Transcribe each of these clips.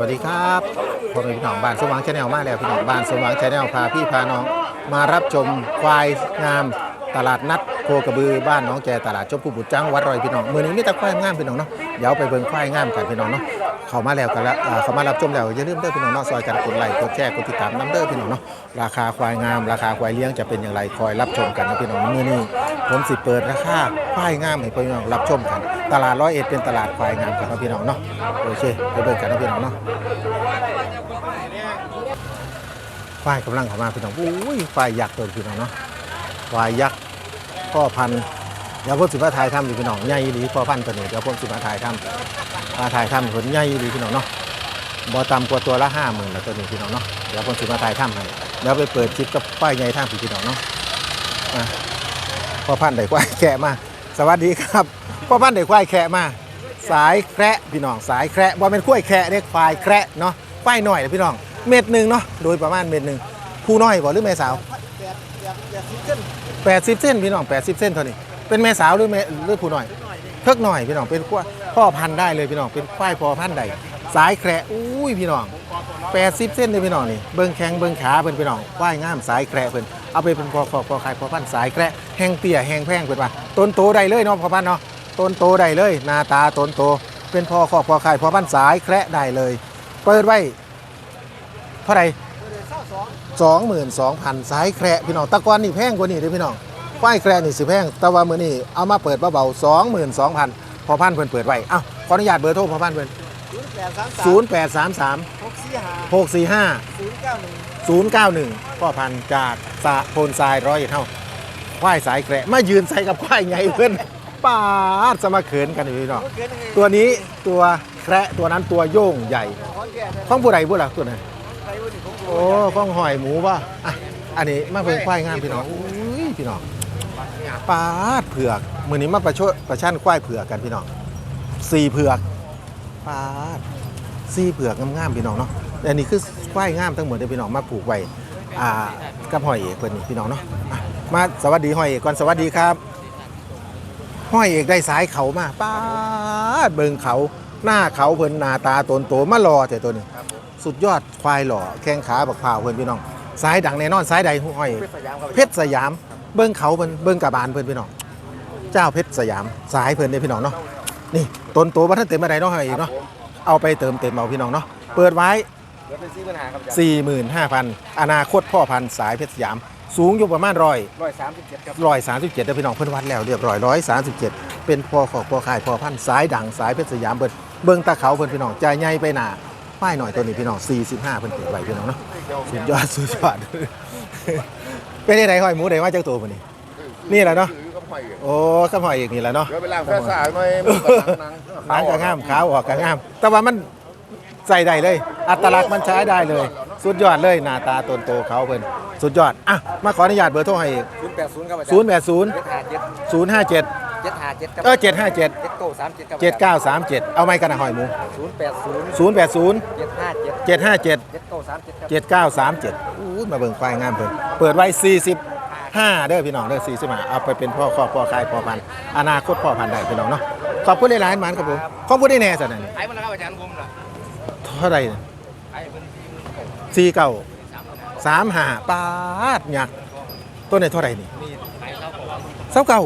วัสดีครับพ่อแม่พี่น้องบ้านสมหวังชาแนลมาแล้วพี่น้องบ้านสมหวังชาแนลพาพี่พาน้องมารับชมควายงามตลาดนัดโคกระบือบ้านน้องแจตลาดชมพูบุตรจังวัดรอยพี่น้องมือนี้มีแต่ควายงามพี่น้องเนาะเดี๋ยวไปเบิ่งควายงามกันพี่น้องเนาะเข้ามาแล้วกันแล้วเข้ามารับชมแล้วอย่าลืมเด้อพี่น้องเนาะซอยกันกดไลค์กดแชร์กดติดตามน้ำเด้อพี่น้องเนาะราคาควายงามราคาควายเลี้ยงจะเป็นอย่างไรคอยรับชมกันนะพี่น้องมือนี้ผมสิเปิดราคาควายงามให้พี่น้องรับชมกัน ตลาดร้อยเอ็ดเป็นตลาดควายงามกันนะพี่น้องเนาะโอเคไปเบิ่งกันนะพี่น้องเนาะควายกำลังเข้ามาพี่น้องอุ้ยควายยักษ์ตัวพี่น้องเนาะควายยักษ์พ่อพันธุ์เดี๋ยวผมสิมาถ่ายทำอยู่พี่น้องใหญ่ดีพ่อพันธุ์ตัวนี้เดี๋ยวผมสิมาถ่ายทำมาถ่ายทำผลใหญ่ดีพี่น้องเนาะบ่ต่ำกว่าตัวละห้าหมื่นแล้วตัวนี้พี่น้องเนาะเดี๋ยวผมสิมาถ่ายทำให้เดี๋ยวไปเปิดคลิปกับควายใหญ่ทางพี่น้องเนาะพ่อพันธุ์ได้ควายแขะมาสวัสดีครับ พ่อพันธุ์ได้ควายแขะมาสายแคระพี่น้องสายแคระบ่เป็นกล้วยแคระเรียกควายแคระเนาะควายหน่อยนะพี่น้องเม็ดหนึ่งเนาะโดยประมาณเม็ดหนึ่งผู้น้อยบ่หรือแม่สาว80เส้นพี่น้อง80เส้นเท่านี้เป็นแม่สาวหรือแม่หรือผู้น้อยเพิกหน่อยพี่น้องเป็นควายพ่อพันธุ์ได้เลยพี่น้องเป็นควายพ่อพันธุ์ใดสายแคระอุ้ยพี่น้อง80เส้นเลยพี่น้องนี่เบิ่งแข้งเบิ่งขาเพิ่นพี่น้องควายงามสายแคระเพิ่นเอาไปเป็นพอพอพอขายพอพันธุ์สายแคระแห้งเตี้ยแห้งแพงเพิ่นว่าต้นโตได้เลยเนาะพอพันธุ์เนาะ ต้นโตได้เลย หน้าตาต้นโต เป็นพอขอบพอขายพอพันธุ์สายแคระได้เลย เปิดไว้เท่าไหร่สองหมื่นสองพันสายแคระพี่น้องตะกอนนี่แพงกว่านี่เด้อพี่น้องควายแคระนี่สิแพงแต่ว่ามื้อนี้เอามาเปิดเบาๆสองหมื่นสองพันพอพันเพิ่นเปิดไว้อ้าวขออนุญาตเบอร์โทรพอพันเพิ่นศูนย์แปดสามสามศูนย์แปดสามสามหกสี่ห้าหกสี่ห้าศูนย์เก้าหนึ่งศูนย์เก้าหนึ่งพ่อพันธุ์จากสะโพนทรายร้อยเอ็ดเท่าควายสายแคระมายืนใส่กับควายใหญ่เพิ่น ป้าดจะมาเขินกันอยู่พี่น้องเกินยังไงตัวนี้ตัวแคระตัวนั้นตัวโย่งใหญ่ขอนแก่นของผู้ใดผู้ล่ะตัวนั้นใครวันนี้ผมโอ้ข้องหอยหมูป่ะอะอันนี้มาเป็นควายงามพี่น้องอุ้ยพี่น้องปลาดเผือกมือนี้มาประชดประชันควายเผือกกันพี่น้องสี่เผือกปลาดสี่เผือกงามๆพี่น้องเนาะแต่อันนี้คือควายงามทั้งหมดเลยพี่น้องมาผูกไว้อ่ากับหอยเอกเพิ่นนี่พี่น้องเนาะอะมาสวัสดีหอยเอกก่อนสวัสดีครับ หอยเอกได้สายเขามาป้าดเบิงเขาหน้าเขาเพิ่นหน้าตาตนโตมารอแต่ตัวนี้ สุดยอดควายหล่อแข้งขาบักพร้าวเพิ่นพี่น้องสายดังแน่นอนสายใดห้อยเป็นสยามครับเพชรสยามเบิ้งเขาเพิ่นเบิ้งกระบาลเพิ่นพี่น้องเจ้าเพชรสยามสายเพิ่นเด้อพี่น้องเนาะนี่ต้นโตบ่ทันเต็มอะไรเนาะห้อยเนาะเอาไปเติมเต็มเอาพี่น้องเนาะเปิดไว้ เดี๋ยวเป็นซีปัญหาครับอาจารย์45,000 อนาคตพ่อพันธุ์สายเพชรสยาม สูงอยู่ประมาณ100ร้อยสามสิบเจ็ดครับร้อยสามสิบเจ็ดเด้อพี่น้องเพิ่นวัดแล้วเรียบร้อยร้อยสามสิบเจ็ดเป็นพ่อของพ่อขายพ่อพันธุ์สายดังสายเพชรสยามเบิ่นเบิ่งตาเขาเพิ่นพี่น้องใจใหญ่ไปหนาป้ายหน่อยตัวนี้พี่น้อง45เพิ่นเปิดไว้พี่น้องเนาะสุดยอดสุดยอดเป็นได้ไหนห้อยหมูได้มาจากตัวมื้อนี้นี่แหละเนาะถือก็ไผ่โอ้ก็หอยอีกนี่แหละเนาะเดี๋ยวไปล้างแฟซ่าหน่อยมันก็หนังหนังก็งามขาวออกก็งาม แต่ว่ามันใส่ได้เลย อัตลักษณ์มันใช้ได้เลย สุดยอดเลยหน้าตาตนโตเขาเพิ่นสุดยอดอะมาขออนุญาตเบอร์โทรให้อีกศูนย์แปดศูนย์ครับอาจารย์ศูนย์แปดศูนย์เจ็ดห้าเจ็ดศูนย์ห้าเจ็ดเจ็ดห้าเจ็ดครับเออเจ็ดห้าเจ็ดเจ็ดเก้าสามเจ็ดครับเจ็ดเก้าสามเจ็ดเอาไม้กันนะหอยหมูศูนย์แปดศูนย์ศูนย์แปดศูนย์เจ็ดห้าเจ็ดเจ็ดห้าเจ็ดเจ็ดเก้าสามเจ็ดครับเจ็ดเก้าสามเจ็ดอู้มาเบิ่งควายงามเพิ่นเปิดไว้สี่สิบห้าเด้อพี่น้องเด้อสี่สิบห้าเอาไปเป็นพ่อครอบพ่อขายพ่อพันธุ์อนาคตพ่อพันธุ์ได้พี่น้องเนาะขอบคุณหลายๆหมันครับผมขอบคุณได้แน่สันนั่นขายมาแล้วครับอาจารย์ผมเหรอเท่าไหร่เนี่ยขายเป็น สี่เก้าสามห้าปาดหยักตัวไหนเท่าไหร่นี่นี่ขายเขาบอกว่าเศร้าเก้า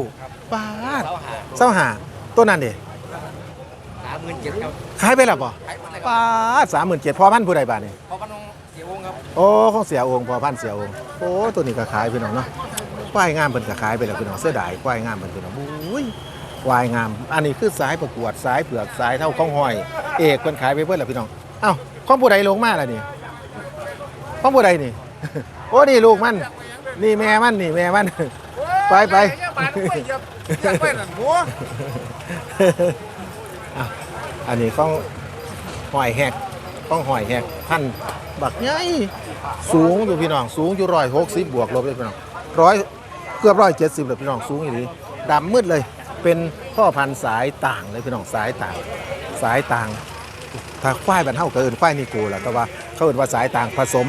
ปาดเขาหาเศร้าห้าตัวนั้นเด้สามหมื่นเจ็ดครับขายไปแล้วบ่ขายมาแล้วคปรับาดสามหมื่นเจ็ดพอพันธุ์ผู้ใดบาทนี่พอพนงเสียวงครับโอ้ของเสียองค์พอพันเสียองค์โอ้ตัวนี้ก็ขายพี่น้องเนาะควายงามเพิ่นก็ขายไปแล้วพี่น้องเสียดายควายงามเพิ่นพี่น้องอุ้ยควายงาม อันนี้คือสายประกวดสายเผือกสายเท่าข้องหอย เอกเพิ่นขายไปเพิ่นแล้วพี่น้องเอ้าของผู้ใดลงมาล่ะนี่ ของผู้ใดนี่ โอ้นี่ลูกมัน นี่แม่มันนี่แม่มัน ไปไปไปนั่นหัวอะอันนี้ของหอยแหกของหอยแหกพันบักใหญ่สูงอยู่พี่น้อง สูงอยู่ร้อยหกสิบบวกลบเลยพี่น้องร้อยเกือบร้อยเจ็ดสิบเลยพี่น้องสูงอย่างนี้ดำมืดเลย เป็นพ่อพันธุ์สายต่างเลยพี่น้องสายต่าง สายต่างถ้าควายบันเท่าก็เอินควายนี่กูแหละแต่ว่าเขาเอินว่าสายต่างผสม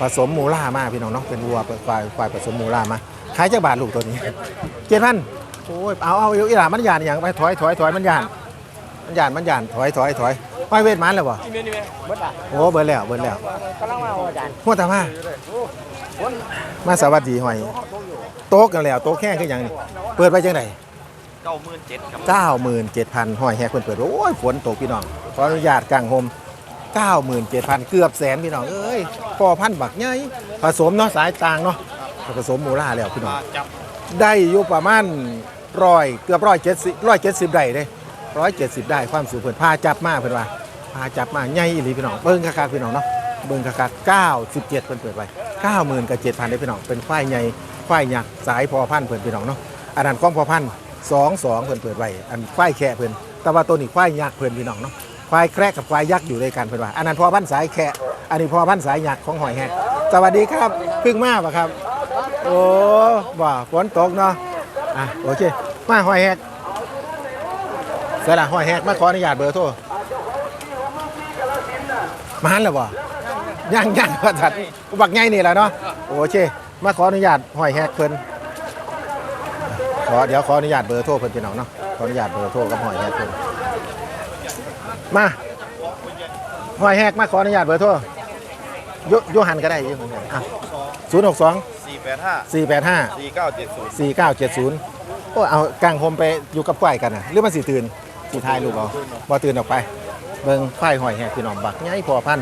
ผสมมูล่ามาพี่น้องเนาะเป็นวัวควายควายผสมมูล่ามาขายจากบาทลูกตัวนี้เจ็ดพันโอ้ยเอาเอาอีหล่ามันหยานอย่างไปถอยถอยถอยมันหยานมันหยานมันหยานถอยถอยถอยหห้อยเวทมันแล้วบ่นี่แม่นี่แม่เบิดอะโอ้เบิดแล้วเบิดแล้วกำลังมาอาจารย์หัวตามามาสวัสดีหอยโต๊ะกันแล้วโต๊ะแค่คือหยังนี่เปิดไปจังไดเก้าหมื่นเจ็ดครับเก้าหมื่นเจ็ดพันหอยแฮกเพิ่นเปิดโอ้ยฝนตกพี่น้องขออนุญาตกลางโฮม เก้าหมื่นเจ็ดพันเกือบแสนพี่น้อง เอ้ยพอพันบักใหญ่ผสมเนาะสายต่างเนาะผสมมูล่าแล้วพี่น้อง ได้อยู่ประมาณร้อยเกือบร้อยเจ็ดสิบร้อยเจ็ดสิบได้เด้ร้อยเจ็ดสิบได้ความสูงเพิ่นพาจับมาเพิ่นว่าพาจับมาใหญ่อีหลีพี่น้องเบิ่งคักๆพี่น้องเนาะเบิ่งคักๆเก้าสิบเจ็ดเพิ่นเปิดไว้เก้าหมื่นกับเจ็ดพันได้พี่น้องเป็นควายใหญ่ควายหยักสายพอพันเพิ่นพี่น้องเนาะอันนั้นของพอพันสองสองเพิ่นเปิดไว้อันควายแค่เพิ่นแต่ว่าตัวนี้ควายหยักเพิ่นพี่น้องเนาะ ควายแคระกับควายยักษ์อยู่ด้วยกันเพิ่นว่าอันนั้นพอพันสายแค่อันนี้พอพันสายยักษ์ของหอยแฮกสวัสดีครับพิ่งมาปะครับ โอ้บ่ฝนตกเนาะอะโอเคมาหอยแหกเสร็จละหอยแหกมาขออนุญาตเบอร์โทรมาหันแล้วบ่ยังยังว่าจัดบักไงนี่แหละเนาะโอเคมาขออนุญาตหอยแหกเพิ่นขอเดี๋ยวขออนุญาตเบอร์โทรเพิ่นพี่น้องเนาะขออนุญาตเบอร์โทรกับหอยแหกเพิ่น มาหอยแหกมาขออนุญาตเบอร์โทรอยุยุหันก็ได้อยุหันก็ได้อะศูนย์หกสองสี่แปดห้าสี่แปดห้าสี่เก้าเจ็ดศูนย์สี่เก้าเจ็ดศูนย์โอ้เอากลางโฮมไปอยู่กับควายกันนะหรือมันสิตื่นสิทายลูกเอาบ่ตื่นออกไป เบิ่งควายหอยแหกพี่น้องบักใหญ่พอพัน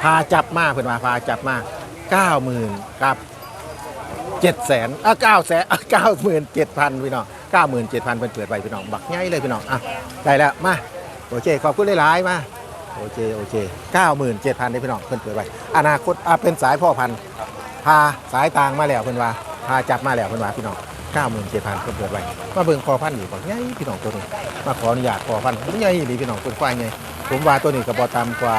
พาจับมาเพิ่นว่าพาจับมาเก้าหมื่นกับเจ็ดแสนอะเก้าแสนอะเก้าหมื่นเจ็ดพันพี่น้องเก้าหมื่นเจ็ดพันเพิ่นเปิดไว้พี่น้องบักใหญ่เลยพี่น้องอะได้แล้วมา โอเค ขอบคุณหลายๆมาโอเค โอเคเก้าหมื่นเจ็ดพันได้พี่น้องเพิ่นเปิดไว้อนาคตอะเป็นสายพ่อพันธุ์พาสายต่างมาแล้วเพิ่นว่าพาจับมาแล้วเพิ่นว่าพี่น้อง97,000เจ็ดพันเพิ่นเปิดไว้มาเบิ่งพอพันธุ์อยู่บ่ใหญ่พี่น้องตัวนี้มาขออนุญาตพอพันธุ์ใหญ่ดีพี่น้องเป็นควายใหญ่ผมว่าตัวนี้ก็บ่ต่ำกว่า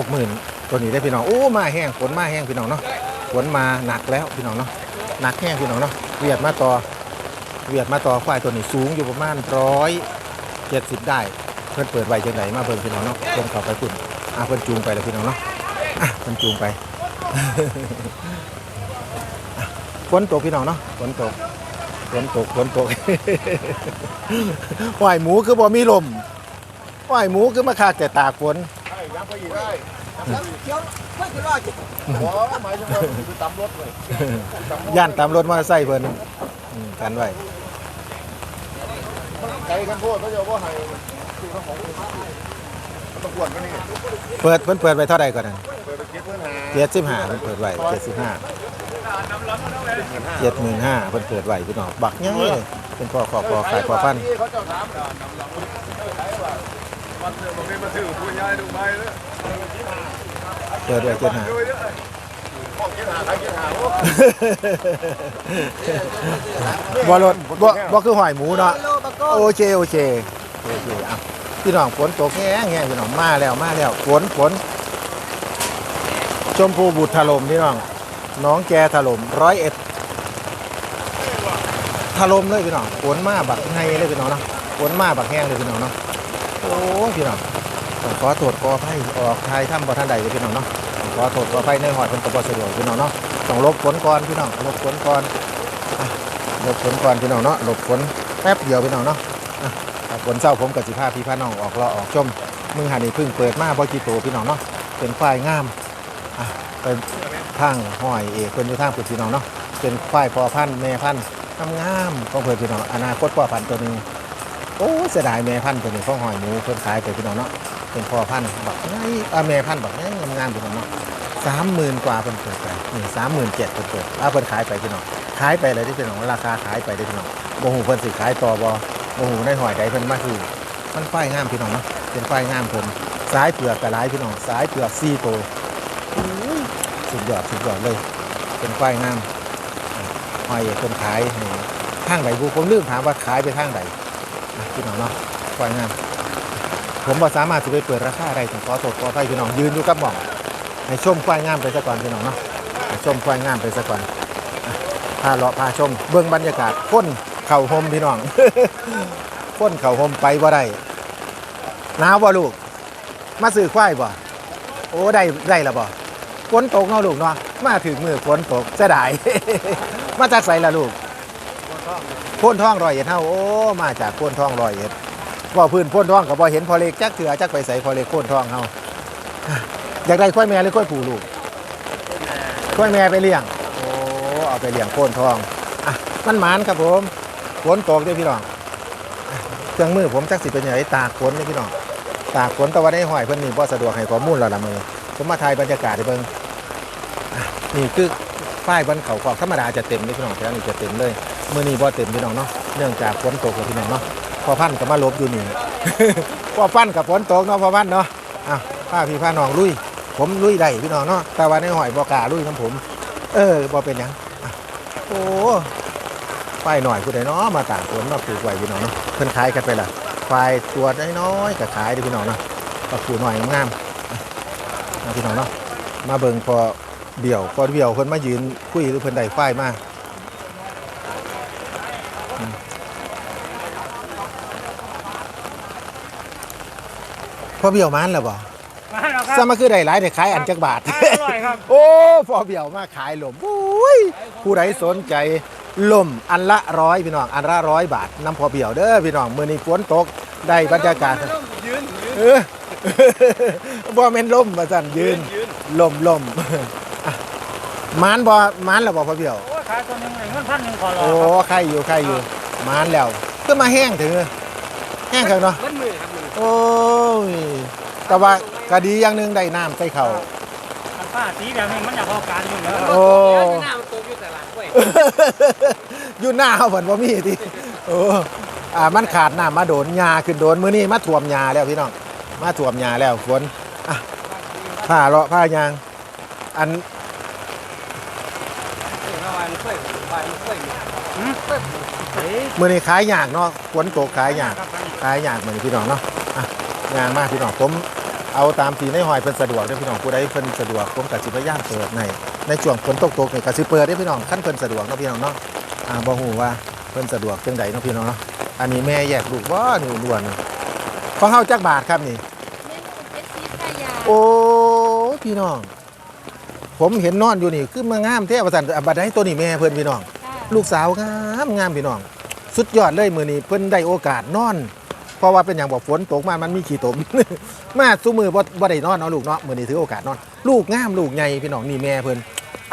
60,000ตัวนี้ได้พี่น้องโอ้มาแห้งฝนมาแห้งพี่น้องเนาะฝนมาหนักแล้วพี่น้องเนาะหนักแห้งพี่น้องเนาะเวียดมาต่อเวียดมาต่อควายตัวนี้สูงอยู่ประมาณ170ได้ เพิ่นเปิดไว้จังไดมาเบิ่งพี่น้องเนาะเพิ่นเข้าไปพุ่นอะเพิ่นจูงไปแล้วพี่น้องเนาะอะเพิ่นจูงไปฝนตกพี่น้องเนาะฝนตกฝนตกฝนตกหอยหมูคือบ่มีลมหอยหมูคือมาคาแต่ตากฝนยังไปอีกได้เขียวไม่คือรอดขอหมายถึงว่าคือตำรถเลยย่านตามรถมอเตอร์ไซค์เพิ่นกันไว้ไกลกันโพดเขาจะว่าให้ ต้องกวนกันนี่เปิดเพิ่นเปิดไว้เท่าใดก่อนนั่นเปิดไปเก็บเงินหาเจ็ดสิบห้าเพิ่นเปิดไว้เจ็ดสิบห้าเจ็ดหมื่นห้าเพิ่นเปิดไว้พี่น้องบักยังเลยเป็นพอขอพอขายพอพันเขาเจ้าถามมันมันเป็นมาถือผู้ใหญ่ดูไหมเลยเปิดไว้เจ็ดห้างบอ้บ่รถบ่บ่คือหอยหมูเนาะโอเคโอเคโอเคอะ พี่น้องฝนตกแห้งแห้งพี่น้องมาแล้วมาแล้วฝนฝนชมพูบุตรถล่มพี่น้องน้องแกถล่มร้อยเอ็ดถล่มเลยพี่น้องฝนมาบักไงเลยพี่น้องเนาะฝนมาบักแห้งเลยพี่น้องเนาะโอ้พี่น้องขอตรวจขอไพ่ออกทายถ้ำบ่ท่านใดเลยพี่น้องเนาะขอตรวจขอไพ่ในหอดเป็นกบสะดวกพี่น้องเนาะต้องลบฝนก่อนพี่น้องลบฝนก่อนลบฝนก่อนพี่น้องเนาะลบฝนแป๊บเดียวพี่น้องเนาะ วันเสาร์ผมกับสิพาพี่พาน้องออกเลาะออกชมมึงหานี่เพิ่งเปิดมาบ่กี่ตัวพี่น้องเนาะเป็นควายงามอะเป็นทางห้อยเอกเพิ่นอยู่ทางพุทธพี่น้องเนาะเป็นควายพอพันธุ์แม่พันธุ์งามๆของเพิ่นพี่น้องอนาคตพ่อพันธุ์ตัวหนึงโอ้เสียดายแม่พันธุ์ตัวนี้ของหอยหมูเพิ่นขายไปพี่น้องเนาะเป็นพ่อพันธุ์บักไงอ่าแม่พันธุ์บักไงงามๆพี่น้องเนาะสามหมื่นกว่าเพิ่นเปิดไปนี่สามหมื่นเจ็ดเพิ่นเปิดอ่าเพิ่นขายไปพี่น้องขายไปเลยที่พี่น้องราคาขายไปได้พี่น้องบ่ฮู้เพิ่นสิขายต่อบ่ โอ้โหในหอยใดเพิ่นมาคือมันไฟงามพี่น้องเนาะเป็นไฟงามเพิ่นสายเปลือกกระไรพี่น้องสายเปลือกซี่โตวอุ้ยสุดยอดสุดยอดเลย เป็นไฟงามอะหอยเพิ่นขายให้ทางไหนบูผมลืมถามว่าขายไปทางไหนอะพี่น้องเนาะไฟงามผมบ่สามารถจะไปเปิดราคาได้ถึงขอโทษขออภัยพี่น้องยืนอยู่กับหม่องให้ชมควายงามไปซะก่อนพี่น้องเนาะให้ชมควายงามไปซะก่อนอะพาเลาะพาชมเบื้องบรรยากาศคน เข่าหมพี่น้องคนเข่าหมไปบ่ได้หนาวบ่ลูก มาซื้อควายบ่โอ้ได้ได้และบ่ฝนตกเนาะลูกเนาะมาถึงมือฝนตกเสียดายมาจากไสล่ะลูกโพนท่องรอยเอ็ดเฮาโอ้มาจากโพนท่องรอยเอ็ดว่าพื้นโพ่นทองกับบ่เห็นพอเล็กจักเถือจักไปใส่พอเล็กโพ่นทองเฮาอะอยากได้ควายแม่หรือควายปู่ลูกควายแม่ไปเลี้ยงโอ้เอาไปเลี้ยงโพ่นทองอะมันหมานครับผม ฝนตกด้วยพี่น้องเครื่องมือผมจักสิเป็นยังไงตากฝนนี่พี่น้องตากฝนตะวันได้ห้อยเพิ่นนี่บ่สะดวกให้ข้อมูลเราละมือผมมาถ่ายบรรยากาศให้เบิ่งนี่คือป้ายบนเขาขอกธรรมดาจะเต็มนี่พี่น้องแต่อันนี้จะเต็มเลยมือนี้บ่เต็มพี่น้องเนาะเนื่องจากฝนตกพี่น้องเนาะพอพันธุ์ก็มาลบอยู่นี่พอพันกับฝนตกเนาะพอพันเนาะอะป้าพี่พาน้องลุย ผมลุยได้พี่น้องเนาะต่ว่าในหอยบอกล้าลุยน้ำผม เออบ่เป็นหยังโอ่ะโอ้ไปหน่อยผู้ใดเนาะมาต่างฝนมาปลูกไว้พี่น้องเนาะเพิ่นขายกันไปละควายตัวน้อยๆก็ขายเด้อพี่น้องเนาะก็ปลูกหน่อยงามๆอะมาพี่น้องเนาะมาเบิ่งพอเดี่ยวพอเดี่ยวเพิ่นมายืนคุยหรือเพิ่นได้ฝ้ายมาพอเบี้ยวมันแล้วบ่มาแล้วครับสมาคือได้หลายได้ขายอันจักบาทอร่อยครับโอ้ พอเบี้ยวมาขายลมอุ้ยผู้ใดสนใจ ลมอันละร้อยพี่น้องอันละร้อยบาทน้ำพอเบี้ยวเด้อพี่น้องมื้อนี้ฝนตกได้บรรยากาศยืนเออบ่แม่นลมว่าซั่นยืนยืนลมลมอะมานบ่มานแล้วบ่พอเบี้ยวโอ้ขายตัวหนึงเลยเงินพันหนึ่งขอรอโอ้ครับใครอยู่ใครอยู่มานแล้วก็มาแห้งถึงแห้งครับเนาะมันมือครับมือโอ้ยแต่ว่าก็ดีอย่างหนึงได้น้ำใส่เข่าอันป้าสีแบบนี้มันอยากพอการอยู่แล้วโอ้ หน้ามันตกอยู่แต่หลังเว้ยอยู่หน้าเขาเหมือนว่ามีที่โอ้อ่ามันขาดน้ำมาโดนหญ้าขึ้นโดนมื้อนี้มาท่วมหญ้าแล้วพี่น้องมาท่วมหญ้าแล้วฝนอะผ้าเลาะผ้ายาง อันมันค่อยไปมันค่อยเฮ้ยมื้อนี้ขายยากเนาะฝนตกขายยากครับขายยากเหมือนพี่น้องเนาะอะยางมากพี่น้องผมเอาตามสีในหอยเพิ่นสะดวกเด้อพี่น้องผู้ใดเพิ่นสะดวกผมก็สิพยายามเปิดใน ในช่วงฝนตกๆนี่ก็สิเปิดเด้อพี่น้องคันเพิ่นสะดวกเนาะพี่น้องเนาะอ่าบ่ฮู้ว่าเพิ่นสะดวกจังใดเนาะพี่น้องเนาะอันนี้แม่แยกลูกบ่นี่ล้วนนี่ของเฮาจักบาทครับนี่ เมนูเอสซีขายาโอ้ยพี่น้อง ผมเห็นนอนอยู่นี่คือมางามแท้ว่าซั่นอะบัดให้ตัวนี้แม่เพิ่นพี่น้อง ค่ะลูกสาวงามงามพี่น้อง สุดยอดเลยมือนี้เพิ่นได้โอกาสนอน เพราะว่าเป็นอย่างบอกฝนตกมามันมีขี้ตม มาสู้มือบ่บ่ได้นอนเนาะลูกเนาะมือนี้ถือโอกาสนอน ลูกงามลูกใหญ่พี่น้องนี่แม่เพิ่น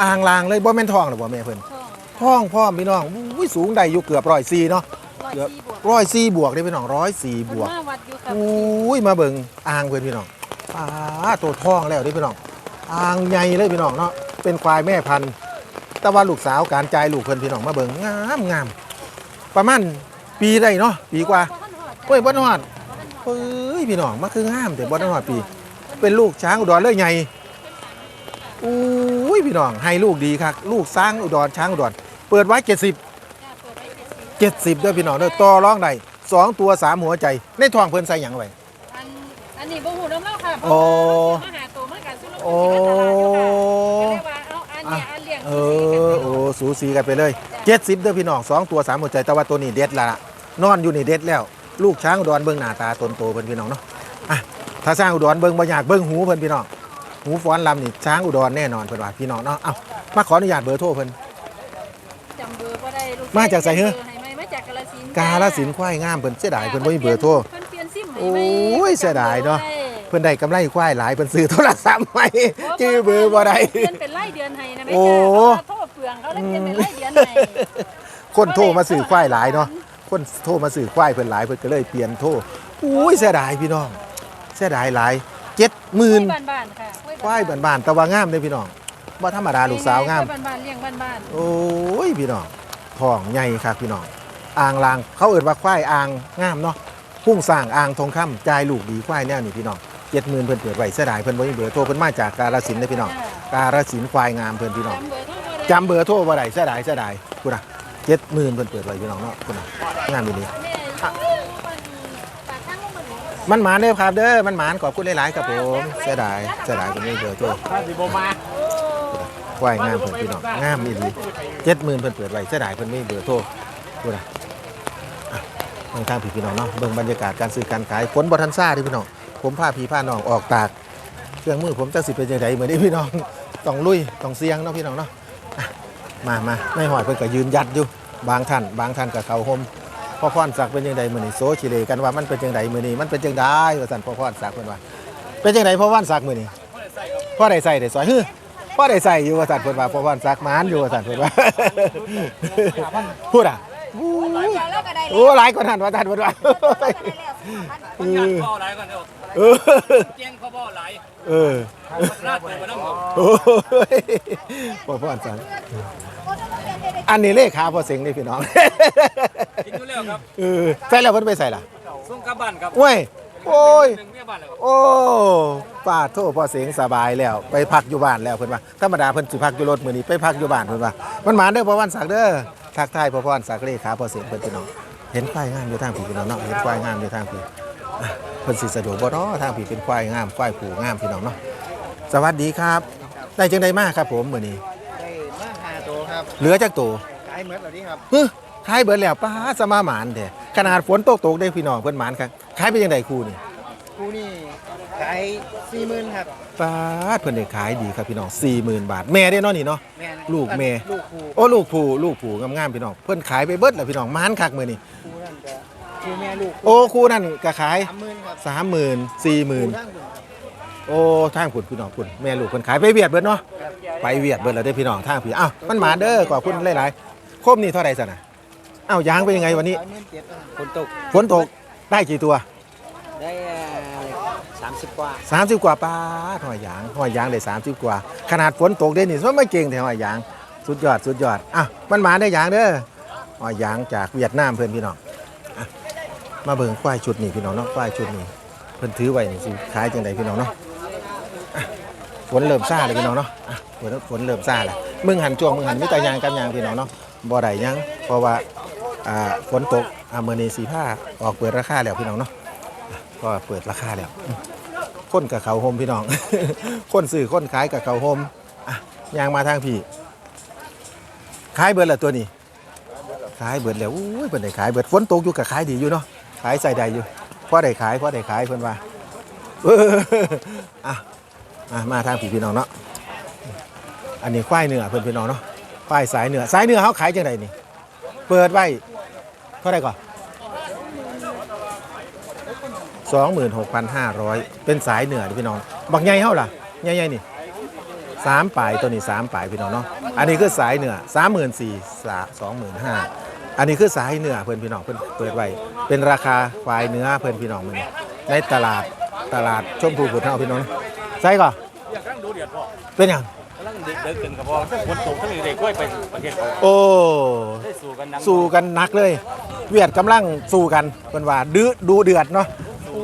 อ่างลางเลยบ่แม่นทองหรอกบ่แม่เพิ่นช่องท้องพร้อมพี่น้องอุ้ยสูงได้อยู่เกือบร้อยสี่เนาะร้อยเกือบสี่บวกร้อยสี่บวกได้พี่น้องร้อยสี่บวกมาวัดอยู่กับอุ้ยมาเบิ่งอ่างเพิ่นพี่น้องอ่าตัวท้องแล้วเด้พี่น้องอ่างใหญ่เลยพี่น้องเนาะเป็นควายแม่พันธุ์แต่ว่าลูกสาวการจ่ายลูกเพิ่นพี่น้องมาเบิ่งงามงามประมาณปีได้เนาะปีกว่า เฮ้ยบ่นอดเฮ้ยพี่น้องมันคืองามแต่บ่นอดปี เป็นลูกช้างอุดรเลยใหญ่อุ้ยพี่น้องให้ลูกดีครับลูกช้างอุดรช้างอุดรเปิดไว้70 70ด้วยพี่น้องเด้อต่อรองได้สองตัวสามหัวใจในท้องเพิ่นใส่หยังไว้อันอันนี้บ่หูน้ำเล่าค่ะโอ้มาหาตัวมากันสุรโอ้ก็เลยว่าเอาอันเนี้ยอันเลี้ยงเออโอ้สูสีกันไปเลย70เด้อพี่น้องสองตัวสามหัวใจแต่ว่าตัวนี้เด็ดละล่ะนอนอยู่นี่เด็ดแล้ว ลูกช้างอุดรเบิ่งหน้าตาตนโตเพิ่นพี่น้องเนาะอะถ้าช้างอุดรเบิ่งบ่อยากเบิ่งหูเพิ่นพี่น้องหูฟ้อนลำนี่ช้างอุดรแน่นอนเพิ่นว่าพี่น้องเนาะเอ้ามาขออนุญาตเบอร์โทรเพิ่น จำเบอร์บ่ได้ลูมาจากไสเหรอ ให้ไหมมาจากกาฬสินธุ์กาลสินธุ์ควายงามเพิ่นเสียดายเพิ่นบ่มีเบอร์โทร เพิ่นเปลี่ยนซิมให้โอ้ไหมยเสียดายเนาะจำบอร์บ่ได้เพิ่นได้กำไรควายหลายเพิ่นซื้อโทรศัพท์ใหม่จื้อเบอร์บ่ได้ เปลี่ยนเป็นรายเดือนให้นะแม่โอ้ จ้าเพราะว่าโทษเปลืองเขาเลยเปลี่ยนเป็นรายเดือนให้คนโทรมาซื้อควายหลายเนาะ คนโทรมาซื้อควายเพิ่นหลายเพิ่นก็เลยเปลี่ยนโทรอุ้ยเสียดายพี่น้องเสียดายหลายเจ็ดหมื่นบ้านๆค่ะควายบ้านๆแต่ว่างามเด้อพี่น้องบ่ธรรมดาลูกสาวงาม บ้านๆเลี้ยงบ้านโอ้ยพี่น้องท้องใหญ่ครับพี่น้องอ่างลางเขาเอิ้นว่าควายอ่างงามเนาะพุ่งสร้างอ่างทองคำจ่ายลูกดีควายแนวนี้พี่น้องเจ็ดหมื่นเพิ่นเปิดไว้เสียดายเพิ่นบ่มีเบอร์โทรเพิ่นมาจากกาฬสินธุ์เด้อพี่น้อง กาฬสินธุ์ควายงามเพิ่นพี่น้องจำเบอร์โทรบ่ได้จำเบอร์โทรบ่ได้เสียดายเสียดายคุณน่ะ เจ็ดหมื่นเพิ่นเปิดไว้พี่น้องเนาะคุณน่ะงามดีแม่อยู่บ้านปากทางลงมาดูมันหมานเด้อครับเด้อมันหมานขอบคุณหลายๆครับผมเสียดายเสียดายเพิ่นมีเบอร์โทรถ้าสิบ่มาควายงามเพิ่นพี่น้องงามอีหลีเจ็ดหมื่นเพิ่นเปิดไว้เสียดายเพิ่นมีเบอร์โทรคุณน่ะอะทางทางพี่พี่น้องเนาะเบิ่งบรรยากาศการซื้อการขายฝนบ่ทันซ่าเด้อพี่น้องผมพาพี่พาน้องออกตากเครื่องมือผมจักสิเป็นจังไดเหมือนนี้พี่น้องต้องลุยต้องเสี่ยงเนาะพี่น้องเนาะอะ มามาในหอยเพิ่นก็ยืนยัดอยู่ บางท่าน บางท่านก็เข้าห่มพ่อพรศักดิ์เป็นจังไดมื้อนี้โซชิเลกันว่ามันเป็นจังไดมื้อนี้มันเป็นจังไดว่าซั่นพ่อพรศักดิ์เพิ่นว่า เป็นจังไดพ่อพรศักดิ์มื้อนี้พ่อได้ใส่ได้สอยฮือพ่อได้ใส่อยู่ว่าซั่นเพิ่นว่าพ่อพรศักดิ์มานอยู่ว่าซั่นเพิ่นว่าพูดอะแล้วก็ได้โอ้หลายกว่านั้นว่าซั่นเพิ่นว่า เออ เบาหลายก่อนเดี๋ยวเอเจียงเขาบาหลายเออลาดตัวไปน้ำหอมโอ้ยพ่อพรศักดิ์อันนี้เลขาพ่อเสิงนี่พี่น้องกินอยู่แล้วครับเออใส่แล้วเพิ่นไปใส่ล่ะส่งกลับบ้านครับโอ้ยโอ้ยหนึ่งเมียบ้านแล้วครับโอ้ป้าโทษพ่อเสียงสบายแล้ว ไปพักอยู่บ้านแล้วเพิ่นว่าธรรมดาเพิ่นสิพักอยู่รถมื้อนี้ไปพักอยู่บ้านเพิ่นว่ามันหมาเด้อพ่อวันศักดิ์เด้อทักทายพ่อพรศักดิ์เลขาพ่อเสียงเพิ่นพี่น้องเห็นควายงามอยู่ทางพี่พี่น้องเนาะเห็นควายงามอยู่ทางพี่อะ เพิ่นสิสะดวกบ่เนาะทางพี่เป็นควายงามควายผูงามพี่น้องเนาะสวัสดีครับ ได้จังไดมาครับ ผมมื้อนี้ ได้มาหาตัวครับเหลือจักตัวขายเหมือนเหล่านี้ครับเฮ้ยขายเบิดแล้วป้าสมาหมานแท้ขนาดฝนตกตกได้พี่น้องเพิ่นหมานครับขายเป็นจังไดครูนี่กูนี่ขายสี่หมื่นครับป้าดเพิ่นได้ขายดีครับพี่น้อง40,000บาทแม่ได้เนาะนี่เนาะ แม่นะลูกแม่ ลูกครูโอ้ลูกผู้ลูกผู้งามๆพี่น้องเพิ่นขายไปเบิดแล้วพี่น้องมานคักมื้อนี้ ครูนั่นก็ ครูแม่ลูกโอ้คู่นั่นก็ขายสามหมื่นครับ30,000 40,000ทั้งหมดโอ้ทางพุ่นพี่น้องพุ่นแม่ลูกเพิ่นขายไปเวียดเบิดเนาะไปเวียดเบิดแล้วเด้อพี่น้องทางพี่อ้าวมันมาเด้อขอบคุณหลายๆโคมนี่เท่าไหร่ซะน่ะอ้าวยางเป็นยังไงวันนี้ขายหมื่นเจ็ดฝนตกฝนตกได้กี่ตัว ได้สามสิบกว่า30 กว่าป้าดหอยยางหอยยางได้30 กว่า ขนาดฝนตกเด้นี่มันไม่เก่งแต่หอยยาง สุดยอดสุดยอดอะมันมาได้ยางเด้อหอยยางจากเวียดนามเพื่อนพี่น้องอะ มาเบิ่งควายชุดนี่พี่น้องเนาะควายชุดนี่เพิ่นถือไว้นี่สิขายจังไดพี่น้องเนาะฝนเริ่มซาเลยพี่น้องเนาะฝนฝนเริ่มซาแล้วมึงหันจวงมึงหันมิตรยางกับยางพี่น้องเนาะบ่ได้ยังเพราะว่าฝนตกอ่ามื้อนี้สีผ้าออกเปิดราคาแล้วพี่น้องเนาะก็เปิดราคาแล้วคนกับเขาโฮมพี่น้องคนซื้อคนขายกับเขาโฮมยางมาทางพี่ขายเบิดล้วตัวนี้ขายเบิดแล้วอุ้ยเพิ่นได้ขายเบิดฝนตกอยู่กับขายดีอยู่เนาะ ขายใส่ได้อยู่พอได้ขายพอได้ขายเพิ่นว่าเอออะอะมาทางพี่พี่น้องเนาะอันนี้ควายเนื้อเพิ่อนพี่น้องเนาะควายสายเนื้อสายเนื้อเขาขายจังไดนี่เปิดไว้เท่าไรก่อนสองหมื่นหกพันห้าร้อยเป็นสายเหนือเด้อพี่น้องบักใหญ่เท่าล่ะใหญ่ๆนี่สามปลายตัวนี้สามปลายพี่น้องเนาะอันนี้คือสายเหนือสามหมื่นสี่สองหมื่นห้า อันนี้คือสายเหนือเพื่อนพี่น้องเพื่อนเปิดไว้เป็นราคาควายเนื้อเพื่อนพี่น้องมันในตลาดตลาดชมพูบุตรเท่าพี่น้องใช่ก่อนอยากนั่งดูเดือดพ่อเป็นหยังกำลังเด็กเดินกันกับพ่อถ้าฝนตกถ้ามีเด็กกล้วยไปประเทศเขาโอ้ได้สู่กันนังสู้กันหนักเลย เวียดกำลังสู้กันเป็นว่าดื้อดูเดือดเนาะสู่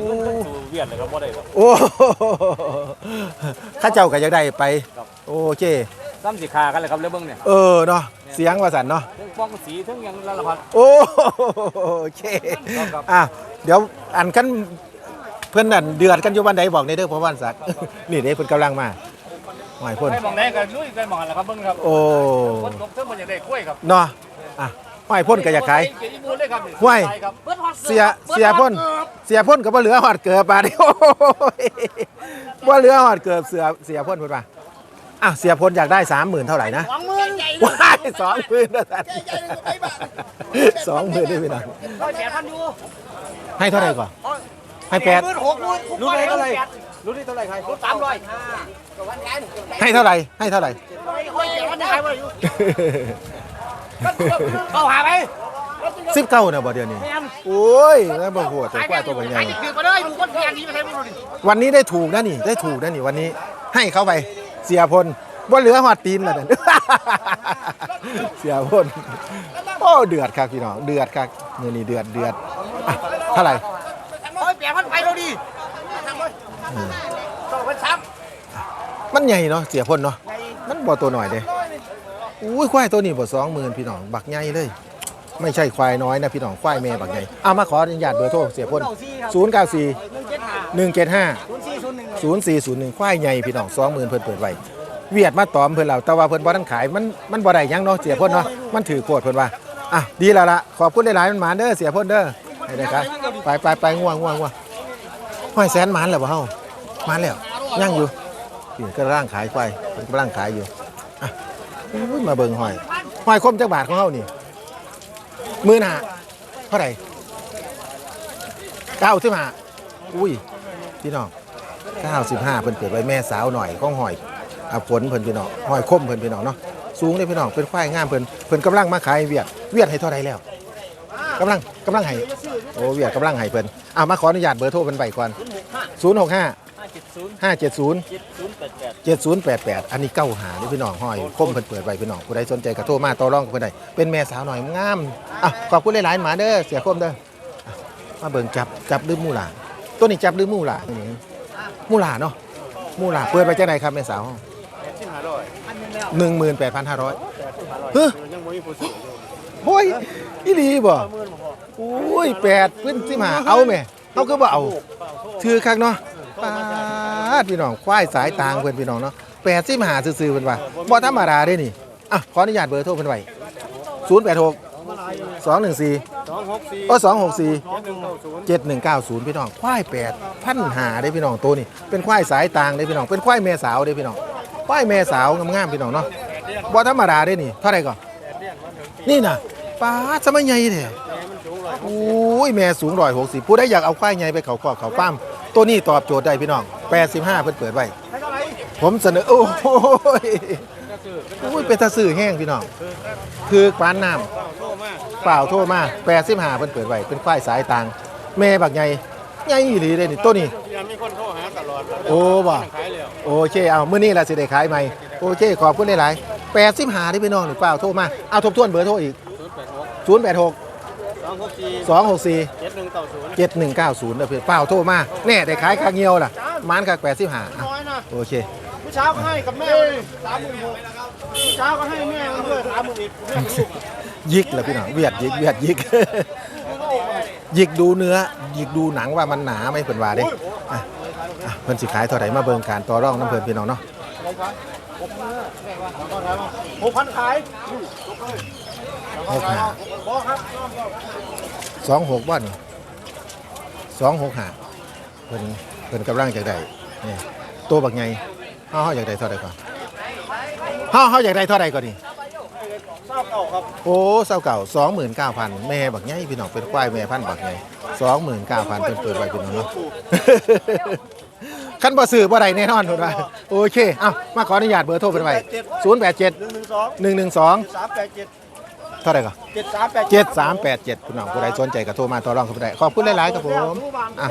สู่เวียดเลยครับบ่ได้ครับโอ้ข้าเจ้าก็จะได้ไป โอเคซ้ำสิคากันเลยครับเรื่องเบิ้งเนี่ยเออเนาะ เสียงว่าสันเนาะเรื่องป้องสีเรื่องหยังละละพัดโอ้โอเคอะเดี๋ยวอันกันเพื่อนนั่นเดือดกันอยู่วันใดบอกในเด้อพ่อวันศักดิ์นี่เด้เพิ่นกำลังมาหอยพ่นใครมองไหนกันลุยกันมองอะไรครับเบิ้งครับโอ้ฝนตกเท่ามันอยากได้กล้วยครับเนาะอะหอยพ่นก็อยากขายเกี่ยวกับเลยครับห้วยครับเสียเสียพ่นเสียพ่นก็บ่เหลือหอดเกิบบาดนี้โอ้ยบ่เหลือหอดเกิบเสือเสียพ่นเพิ่นว่า อะเสียพ่นอยากได้30,000เท่าไหร่นะสองหมื่นใหญ่ว้ายสองหมื่นนะท่านสองหมื่นได้ไหมนะร้อยแปดพันอยู่ให้เท่าไหร่ก่อนให้แปดหมื่นหกหมื่นรู้ได้เท่าไหร่รู้ได้เท่าไหร่ใครรู้สามร้อยให้เท่าไหร่ให้เท่าไหร่ร้อยแปดพันได้ไหมเข้าหาไปสิบเก้าเนี่ยบ่เดือนนี้โอ้ยแล้วบ่หัวแต่กว่าตัวใหญ่ถือมาเลยดูคนแพงนี้ไปใช้ไม่รู้ดิวันนี้ได้ถูกนะนี่ได้ถูกนะนี่วันนี้ให้เขาไป เสียพลว่าเหลือหอดตีนแล้วนั่นเสียพลโอ้เดือดครับพี่น้องเดือดครับนี่นี่เดือดเดือดอะเท่าไหร่ร้อยแปดพันไปเราดิสองพันสามมันใหญ่เนาะเสียพลเนาะมันบ่ตัวหน่อยเด้อุ้ยควายตัวนี้บ่สองหมื่นพี่น้องบักใหญ่เลยไม่ใช่ควายน้อยนะพี่น้องควายแม่บักใหญ่เอามาขออนุญาตเบอร์โทรเสียพลศูน ย์เก้าสี่หนึ่งเจ็ดห้าหนึ่งเจ็ดห้าศูนย์สี่ศูนย์หนึ่งศูนย์สี่ศูนย์หนึ่งควายใหญ่พี่น้องสองหมื่นเพิ่นเปิดไว้เวียดมาตอมเพิ่นเราแต่ว่าเพิ่นบ่ทันขายมันมันบ่ได้หยังเนาะเสียพ่นเนาะมันถือโคตรเพิ่นว่าอะดีแล้วล่ะขอบคุณหลายๆมันหมานเด้อเสียพ่นเด้อให้ได้ครับไปไปไปง่วงง่วงง่วงห้อยแสนหมานแล้วบ่เฮาหมานแล้วยังอยู่นี่ก็ร่างขายควายเพิ่นกำลังขายอยู่อะอุ้ยมาเบิ่งห้อยห้อยคมจักบาทของเฮานี่หมื่นห้าเท่าไหร่เก้าสิบห้าอุ้ยพี่น้อง เก้าสิบห้าเพิ่นเปิดไว้แม่สาวหน่อยข้องหอยอาผลเพิ่นพี่น้องหอยคมเพิ่นพี่น้องเนาะสูงเลยพี่น้องเป็นควายงามเพิ่นเพิ่นกำลังมาขายเวียดเวียดให้เท่าไรแล้วกำลังกำลังให้โอ้เวียดกำลังให้เพิ่นอะมาขออนุญาตเบอร์โทรเพิ่นไปก่อนศูนย์หกห้าห้าเจ็ดศูนย์เจ็ดศูนย์แปดแปด7088 อันนี้เก้าหานี่พี่น้องห้อยคมเพิ่นเปิดไว้พี่น้องผู้ใดสนใจก็โทรมาต่อรองกับเพิ่นได้เป็นแม่สาวหน่อยงามอะขอบคุณหลายๆหมาเด้อเสียคมเด้อมาเบิ่งจับจับลืมมูหล่าตัวนี้จับลืมมูหลานี่ มูหลาเนาะมูหลาเปิดไปเจังไดครับแม่สาวชิ้นหาร้อย18,500เฮ้ยยังบ่มีผู้ซื้อโอ้ยอีหลีบ่โอ้ย8พื้นสิมาเอาแม่เอาคือบ่เอาถือคักเนาะปาดพี่น้องควายสายตางเพิ่อนพี่น้องเนาะ8สิมาซื่อๆเพิ่อนว่าบ่ธรรมดาเด้นี่อะขออนุญาตเบอร์โทรเพิ่อนไว้086 214 สองหกสี่โอ้264เจ็ดหนึ่งเก้าศูนย์7190พี่น้องควาย8พันหาได้พี่น้องตัวนี้เป็นควายสายตางได้พี่น้องเป็นควายแม่สาวได้พี่น้องควายแม่สาวงามๆพี่น้องเนาะบ่ธรรมดาได้นี่เท่าไหร่ก่อนนี่น่ะปาดสมัยใหญ่เด้โอ้ยแม่สูง160ผู้ใดอยากเอาควายใหญ่ไปเขาคอกเขาป้ามตัวนี้ตอบโจทย์ได้พี่น้อง85เพิ่นเปิดไว้ผมเสนอโอ้ยโอ้ยเป็นตาซื่อแห้งพี่น้องคือปานน้ำเปล่าโทรมาแปดสิบห้าเพิ่นเปิดไว้เป็นควายสายต่าง แม่บักใหญ่ใหญ่อีหลีเลยนี่ตัวนี้ยังมีคนโทรหาตลอดโอ้บ่ขายแล้วโอเคเอามื้อนี้ล่ะสิได้ขายใหม่โอเคขอบคุณหลายๆแปดสิบห้าที่พี่น้องนี่เปล่าโทรมาเอาทบทวนเบอร์โทรอีกศูนย์แปดหก 086สองหกสี่264เจ็ดหนึ่งเก้าศูนย์7190เด้อเพิ่นเปล่าโทรมาแน่ได้ขายคาเงียวล่ะมานคัก85อะน้อยนะโอเคผู้เช้าก็ให้กับแม่สามหมื่นหกผู้เช้าก็ให้แม่มันด้วยสามหมื่นอีกแม่ลูกยิกแล้วพี่น้องเวียดยิกเวียดยิกยิกดูเนื้อยิกดูหนังว่ามันหนาไหม่เพิ่นว่าเด้อะอะเพิ่นสิขายเท่าไหร่มาเบิ่งการต่อรองน้ำเพิ่นพี่น้องเนาะหกพันขาย หกห้าบอกครับสองหกบ้านสองหกห้าเพิ่นเพิ่นกำลังจากได้นี่ตัวบักใหญ่เฮาเฮาอยากได้เท่าใดก่อนเฮาเฮาอยากได้เท่าใดก่อนนี่เศร้าเก่าครับโอ้เศร้าเก่า29,000แม่บักใหญ่พี่น้องเป็นควายแม่พันธุ์บักใหญ่29,000เพิ่นเปิดไว้พี่น้องเนาะคันบ่ซื้อบ่ได้แน่นอนเพิ่นว่าโอเค เอ้ามาขออนุญาตเบอร์โทรเพิ่นไว้087หนึ่งหนึ่งสอง112สามแปดเจ็ดเท่าไหร่ก่อนเจ็ดสามแปดเจ็ดสามแปดเจ็ดคุณน้องผู้ใดสนใจก็โทรมาต่อรองกันได้ขอบคุณหลายๆครับผมอะ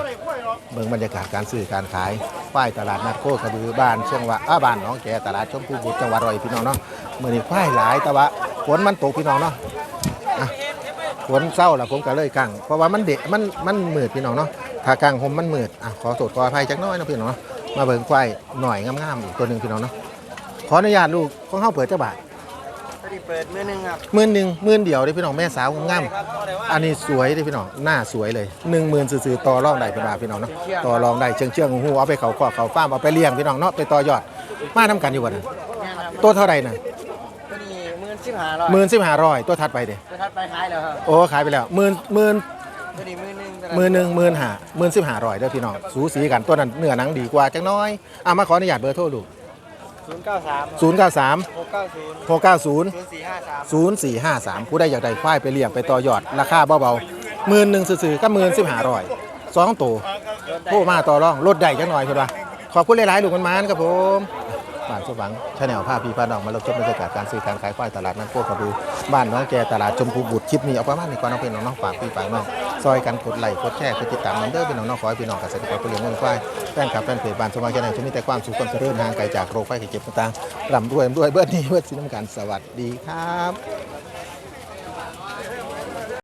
เบิ่งบรรยากาศการซื้อการขายป้ายตลาดนัดโคกระบือบ้านเชียงวะอ่าบ้านหน้องแกตลาดชมพูบุตรจังหวัดร้อยเอ็ดพี่น้องเนาะมื้อนี้ควายหลายแต่ว่าฝนมันตกพี่น้องเนาะอะฝนเศร้าแล้วผมก็เลยกังเพราะว่ามันเดะมันมันมืดพี่น้องเนาะถ้ากลางผมมันมืดอะขอโทษขออภัยจักหน้อยนะพี่น้องเนาะมาเบิ่งควายหน่อยงามๆอีกตัวหนึงพี่น้องเนาะขออนุญาตลูกของเฮาเปิดเจ้าบาท พอดีเปิดมือหนึ่งครับหมื่นหนึ่งหมื่นเดียวเด้พี่น้องแม่สาวงามๆอันนี้สวยเด้พี่น้องหน้าสวยเลยหนึ่งหมื่นซื่อๆต่อรองได้พี่น้องพี่น้องเนาะต่อรองได้เชิงเชื่องหูเอาไปเขาคอกเขาฟ้าร์มเอาไปเลี้ยงพี่น้องเนาะไปต่อยอดมาทำกันอยู่วันนั้นตัวเท่าไหร่น่ะพอดีมือสิบห้าร้อยหมื่นสิบห้าร้อยตัวถัดไปเด้จะทัดไปขายแล้วครับโอ้ขายไปแล้วหมื่นหมื่นพอดีมือหนึ่งหมื่นหนึ่งหมื่นห้าหมื่นสิบห้าร้อยเด้อพี่น้องสูสีกันตัวนั้นเนื้อหนังดีกว่าจังน้อยอะมาขออนุญาตเบอร์โทรลูก ศูนย์เก้าสามศูนย์เก้าสามหกเก้าศูนย์หกเก้าศูนย์ศูนย์สี่ห้าสาม0453 ผู้ใดอยากได้ควายไปเลี้ยงไปต่อยอด ราคาเบาๆหมื่นหนึ่งซื่อๆก็หมื่นสิบห้าร้อยสองตัวโทรมาต่อรองลดได้จังหน่อยเพื่อนว่าขอบคุณหลายๆลูกมันมานครับผม บ้านสวังชาแนลภาพพี่พาน้องมารับชมบรรยากาศการซื้อการขายควายตลาดนัดโคกระบือบ้านน้องแกตลาดชมพูบุตรคลิปนี้เอาประมาณนี้ก่อนน้องเป็นน้องฝากพี่ฝากน้องซอยกันกดไลค์กดแชร์กดติดตามน้องเด้อเป็นน้องขอให้พี่น้องเกษตรกรผู้เลี้ยงเงินควายแฟนคลับแฟนเพจบ้านสว่างแค่ไหนจะมีแต่ความสุขความเจริญห่างไกลจากโรคไข้เจ็บต่างๆร่ำรวยรวยเบิดนี้เบิดสิน้ำกันสวัสดีครับ